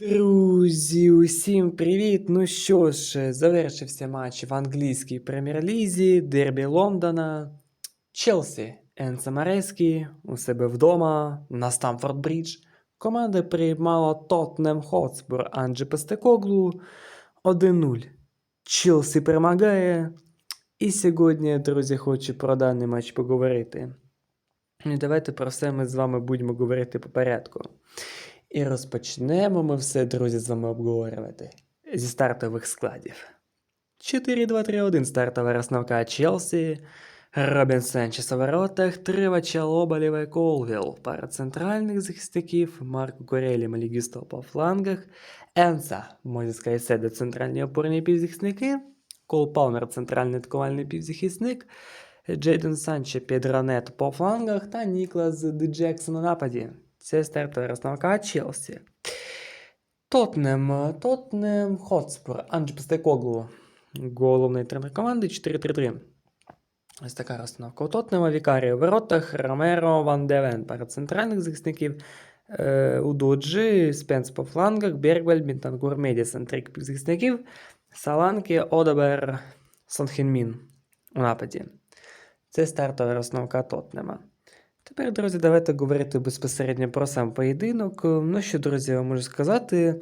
Друзі, усім привіт! Ну що ж, завершився матч в англійській прем'єр-лізі, дербі Лондона. Челсі Енце Марескі у себе вдома на Стамфорд Брідж. Команда приймала Тоттенем Хотспур Анджі Пестекоглу 1-0. Челсі перемагає. І сьогодні, друзі, хочу про даний матч поговорити. І давайте про все ми з вами будемо говорити по порядку. І розпочнемо ми все, друзі, з вами обговорювати зі стартових складів. 4-2-3-1 стартова розновка Челсі. Робін Санчес у воротах, Тривача Лоба, Лівай Колвіл. Пара центральних захисників, Марко Корелі, Малігісто по флангах, Енса, Мозіс Кайседо, центральні опорні півзахисники, Кол Палмер, центральний атакувальний півзахисник, Джейден Санче, Педронет по флангах та Ніклас Ді Джексон у нападі. Це стартова розновка Челсі. Тотнем, Тотнем Хотспур, Анджі Пестекоглу. Головний тренер команди 4-3-3. Ось така розстановка. У Тотнема Вікарія у воротах, Ромеро, Ван Девен, пара центральних захисників, е, у Доджі, Спенс по флангах, Бергвель, Бінтангур, Медісон, трик захисників, Саланки, Одебер, Сонхенмін у нападі. Це стартова розновка Тотнема. Тепер, друзі, давайте говорити безпосередньо про сам поєдинок. Ну що, друзі, я можу сказати,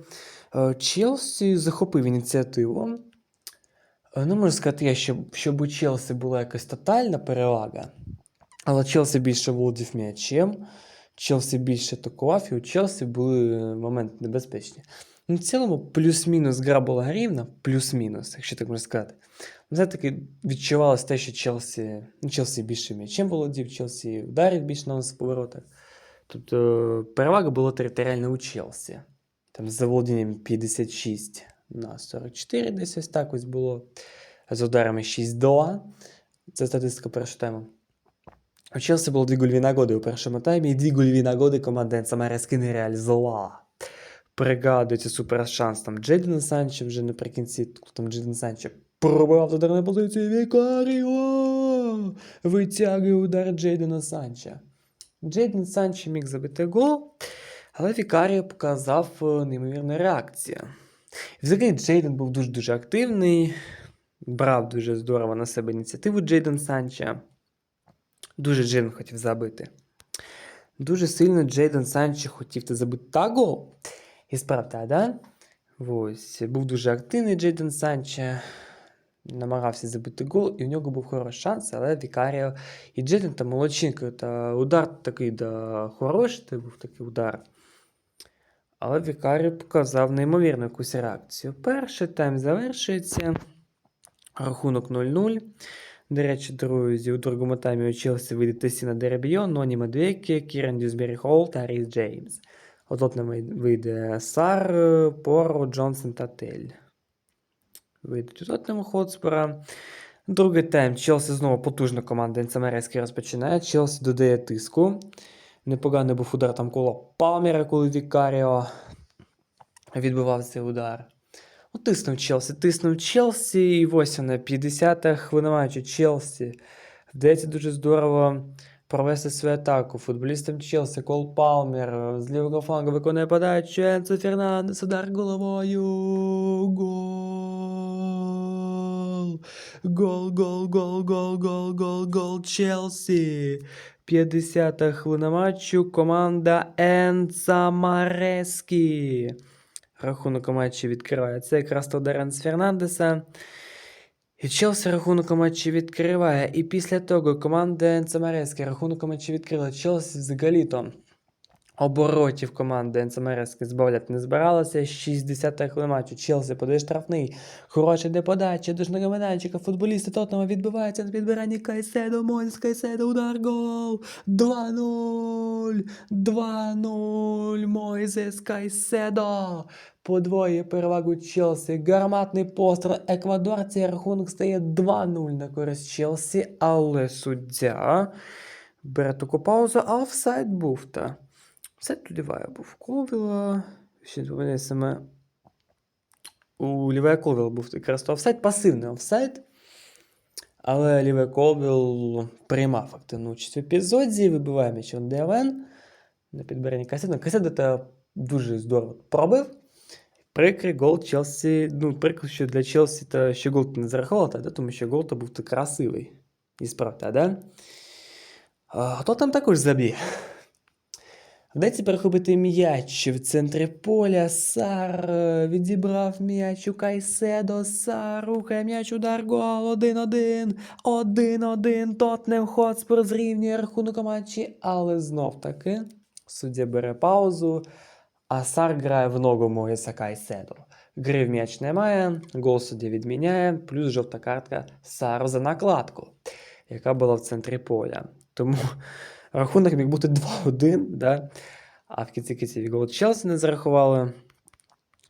е, Челсі захопив ініціативу. Не можу сказати, я, щоб, щоб у Челсі була якась тотальна перевага, але Челсі більше володів м'ячем, Челсі більше атакував, і у Челсі були моменти небезпечні. Ну, в цілому, плюс-мінус гра була рівна, плюс-мінус, якщо так можна сказати. Все-таки відчувалося те, що Челсі, ну, Челсі більше м'ячем володів, Челсі ударів більше на поворотах. Тобто перевага була територіальна у Челсі. Там з заволодінням 56 на 44, десь ось так ось було. З ударами 6-2. Це статистика першого тайму. У Челсі було дві гольові нагоди у першому таймі, і дві гольові нагоди команда Енсамарески не реалізувала. Пригадується супер шанс там Джейдена Санчо вже наприкінці, там Джейден Санчо пробивав удар на позицію Вікаріо! Витягує удар Джейдена Санча. Джейден Санчо міг забити гол, але Вікаріо показав е, неймовірну реакцію. Взагалі Джейден був дуже-дуже активний, брав дуже здорово на себе ініціативу Джейден Санча. Дуже Джейден хотів забити. Дуже сильно Джейден Санчо хотів забити та гол. І справді, да? Ось, був дуже активний Джейден Санчо. Намагався забити гол, і в нього був хороший шанс, але Вікаріо і Джейден та молодчинка. Та удар такий да, хороший, це був такий удар. Але Вікаріо показав неймовірну якусь реакцію. Перший тайм завершується. Рахунок 0-0. До речі, друзі, у другому таймі у Челсі вийде Тесіна Деребіо, Ноні Медвекі, Кірен Дюсбері Холл та Ріс Джеймс. От нам вийде Сар, Поро, Джонсон та Тель. Вийдуть Тотнему Хотспора. Другий тайм. Челсі знову потужна команда Енцемерецький розпочинає. Челсі додає тиску. Непоганий був удар там коло Палмера, коли Вікаріо відбивав цей удар. Ну, тиснув Челсі, тиснув Челсі, і ось вона 50-та хвилина матчу Челсі. Вдається дуже здорово провести свою атаку. Футболістам Челсі, Кол Палмер з лівого флангу виконує подачу. Енцо Фернандес, удар головою. Гол. Гол, гол, гол, гол, гол, гол, гол Челсі. 50-та хвилина матчу. Команда Енца Марескі. Рахунок у матчі відкриває. Якраз то Деренс Фернандеса. І Челсі рахунок у матчі відкриває. І після того команда Енцемерецька рахунок у матчі відкрила. Челсі взагалі-то оборотів команди Енцемерецьки збавляти не збиралася. 60-та хвилина матчу. Челсі подає штрафний. Хороша де подача до майданчика. Футболісти Тотнема відбиваються на підбиранні Кайседо. Мойс Кайседо. Удар гол. 2-0. 2-0. Мойзес Кайседо. Подвоює перевагу Челсі. Гарматний постріл Еквадорція. Рахунок стає 2-0 на користь Челсі, але суддя бере таку паузу, а офсайд був та. Офсайд у Лівая був Колвіла. Ще не саме. У Лівая Колвіла був якраз то офсайд, пасивний офсайд. Але Лівай Колвіл приймав активну участь в епізоді, вибиває м'яч Девен на підбиранні Касіда. Касіда та дуже здорово пробив. Прикрий гол Челсі. Ну, прикро, що для Челсі та ще гол не зарахував, та, да? тому що гол то був то красивий. І справді, да? А, хто там також забіг? Вдається перехопити м'яч в центрі поля. Сар е, відібрав м'яч у Кайседо. Сар рухає м'яч, удар, гол, 1-1. 1-1. Тотнем Хотспур зрівнює рахунок у матчі, але знов таки суддя бере паузу, а Сар грає в ногу Моїса Кайседо. Гри в м'яч немає, гол суддя відміняє, плюс жовта картка Сару за накладку, яка була в центрі поля. Тому рахунок міг бути 2-1, да? а в кінці кінців гол Челсі не зарахували,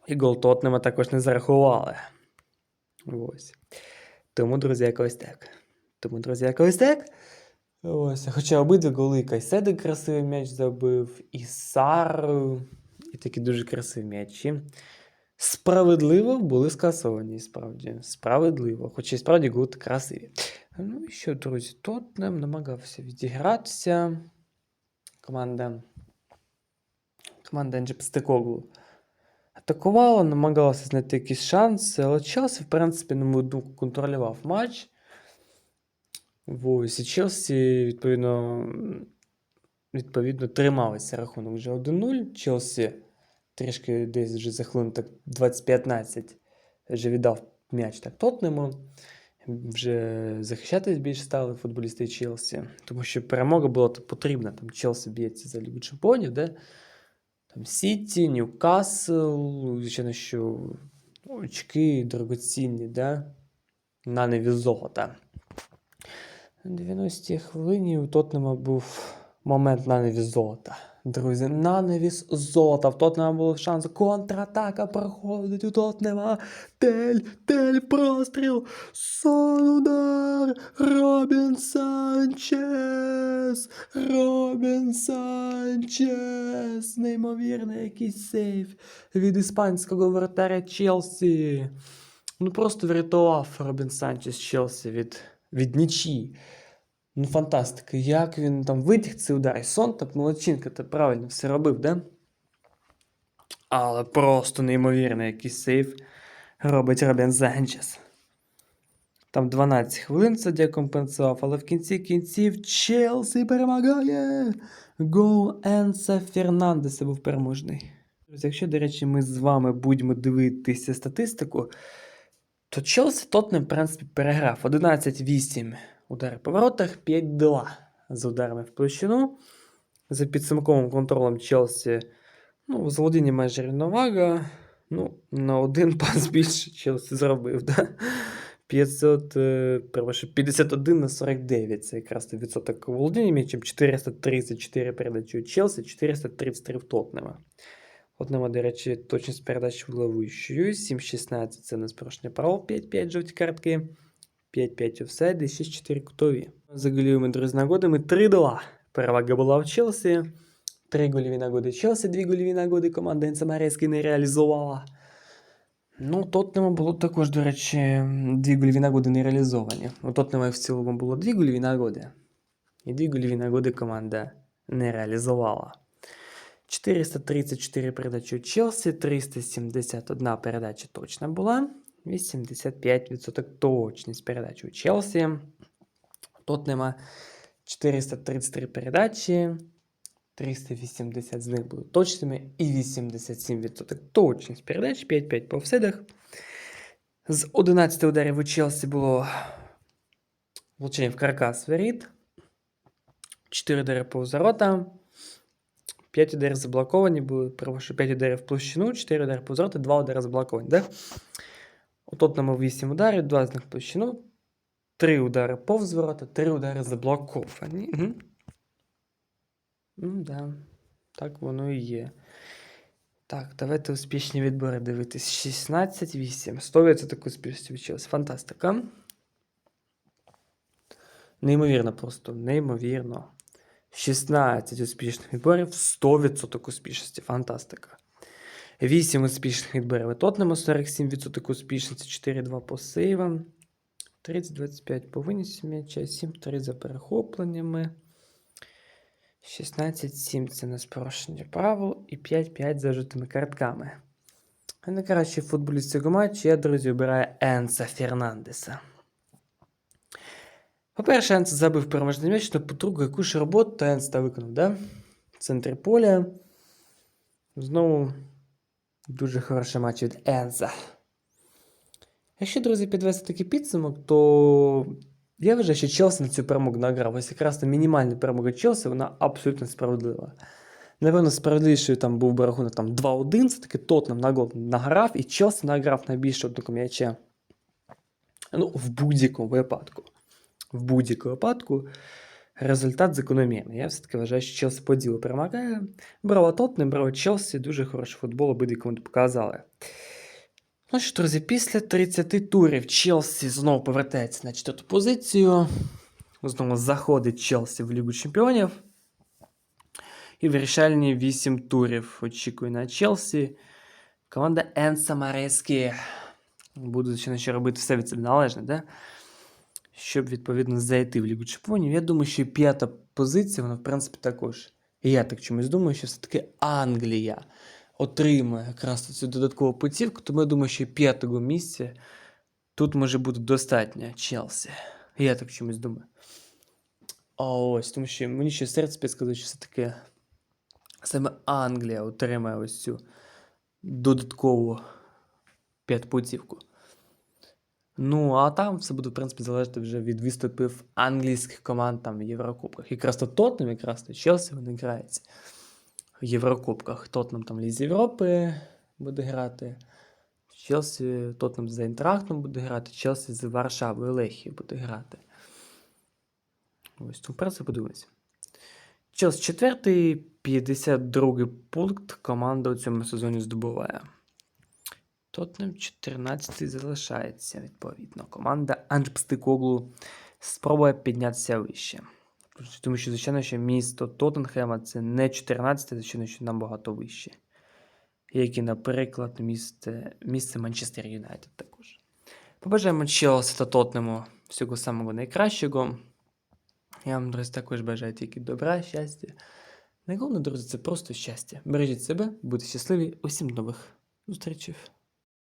і гол Тотнема також не зарахували. Ось. Тому, друзі, якось так. Тому, друзі, якось так. Ось. Хоча обидва голи Кайседи красивий м'яч забив, і Сар, і такі дуже красиві м'ячі. Справедливо були скасовані, справді. Справедливо. Хоча і справді гуд красиві. Ну і що, друзі, Тотнем намагався відігратися. Команда. Команда Енджі Пстекоглу атакувала, намагалася знайти якісь шанси, але Челсі, в принципі, на мою думку, контролював матч. Ось, і Челсі, відповідно, відповідно, трималися рахунок вже 1-0. Челсі трішки десь вже за хвилин так 20-15 вже віддав м'яч так Тотнему. Вже захищатись більше стали футболісти Челсі, тому що перемога була потрібна. Там Челсі б'ється за Лігу Чемпіонів, де там Сіті, Ньюкасл, звичайно, що очки дорогоцінні, да? на неві золота. На 90-й хвилині у Тотнема був момент на неві золота. Друзі, на невіс золота. В Тотнема був шанс. Контратака проходить у Тотнема. Тель, тель, простріл. Сон удар. Робін Санчес. Робін Санчес. Неймовірний якийсь сейф від іспанського вратаря Челсі. Ну просто врятував Робін Санчес Челсі від, від нічі. Ну, фантастика. Як він там витяг цей удар. І сон так молодчинка, ти правильно все робив, да? Але просто неймовірний якийсь сейф робить Робін Санчес. Там 12 хвилин суддя компенсував, але в кінці кінців Челсі перемагає. Гол Енса Фернандеса був переможний. Якщо, до речі, ми з вами будемо дивитися статистику, то Челсі Тотнем, в принципі, переграв 11-8 удари по воротах, 5-2 з ударами в площину. За підсумковим контролем Челсі ну, в володінні майже рівновага. Ну, на один пас більше Челсі зробив. Да? 500, е, 51 на 49. Це якраз відсоток володіння м'ячем. 434 передачі у Челсі, 433 в Тотнема. Тотнема, до речі, точність передач була вищою. 7-16 це неспрошення правил, 5-5 жовті картки. 5-5 офсайди, 6-4 кутові. За голівими друзі нагодами 3-2. Перевага була в Челсі. Три гольові нагоди Челсі, дві гольові нагоди команда Енцемарецький не реалізувала. Ну, Тотнема було також, до речі, дві гольові нагоди не реалізовані. У Тотнема в цілому було дві гольові нагоди. І дві гольові нагоди команда не реалізувала. 434 передачі у Челсі, 371 передача точна була. 85% точність передач у Челсі. Тотнема 433 передачі. 380 з них були точними і 87% точність передач, 5-5 по офсайдах. З 11 ударів у Челсі було влучення в каркас воріт. 4 удари по ворота. 5 ударів заблоковані були, прошу, 5 ударів в площину, 4 удари по ворота, 2 удари заблоковані. Да? У Тотнема 8 ударів, 2 з них площину, 3 удари повз ворота, 3 удари заблоковані. Угу. Ну, да. Так воно і є. Так, давайте успішні відбори дивитись. 16-8. 100% успішності відчилась. Фантастика. Неймовірно просто, неймовірно. 16 успішних відборів, 100% успішності. Фантастика. 8 успішних відборів. Тотнема 47% успішності, 4-2 по сейвам. 30-25 по винісі м'яча, 7-3 за перехопленнями. 16-7 це не спорушення правил і 5-5 за жовтими картками. Найкращий футболіст цього матчу я, друзі, обираю Енса Фернандеса. По-перше, Енс забив переможний м'яч, то по-друге, яку ж роботу Енс виконав, да? В центрі поля. Знову дуже хороший матч від Енса. Якщо, друзі, підвести такий підсумок, то я вважаю, що Челсі на цю перемогу награв. Ось якраз на мінімальна перемога Челсі, вона абсолютно справедлива. Напевно, справедливішою там був би рахунок там 2-1, це таки Тотнем на гол награв, і Челсі награв найбільше одного м'яча. Ну, в будь-якому випадку. В будь-якому випадку результат закономірний. Я все-таки вважаю, що Челсі по ділу перемагає. Браво Тотнем, браво Челсі, дуже хороший футбол, обидві команди показали. Ну що, друзі, після 30 турів Челсі знову повертається на четверту позицію. Знову заходить Челсі в Лігу Чемпіонів. І вирішальні 8 турів очікує на Челсі. Команда Енса Марески буде, звичайно, ще робити все від себе належне, да? Щоб відповідно зайти в Лігу Чемпіонів. Я думаю, що п'ята позиція, вона, в принципі, також. І я так чомусь думаю, що все-таки Англія отримає якраз цю додаткову путівку, тому я думаю, що п'ятого місця тут може бути достатньо Челсі. Я так чомусь думаю. А ось, тому що мені ще серце підказує, що все-таки саме Англія отримає ось цю додаткову п'ятпутівку. Ну, а там все буде, в принципі, залежати вже від виступів англійських команд там в Єврокубках. Якраз то Тотнем, якраз то Челсі вони граються в Єврокубках. Тотнем там Лізі Європи буде грати. Челсі, Тотнем з Айнтрахтом буде грати, Челсі з Варшавою Лехією буде грати. Ось тому про це подивимося. Челсі четвертий, 52 пункт команда у цьому сезоні здобуває. Тотнем 14 залишається, відповідно. Команда Анджпстикоглу спробує піднятися вище. Тому що, звичайно, що місто Тоттенхема це не 14, звичайно, що набагато вище. Як і, наприклад, місце, місце Манчестер Юнайтед також. Побажаємо Челсі та Тотнему всього самого найкращого. Я вам, друзі, також бажаю тільки добра, щастя. Найголовніше, друзі, це просто щастя. Бережіть себе, будьте щасливі, усім нових зустрічей.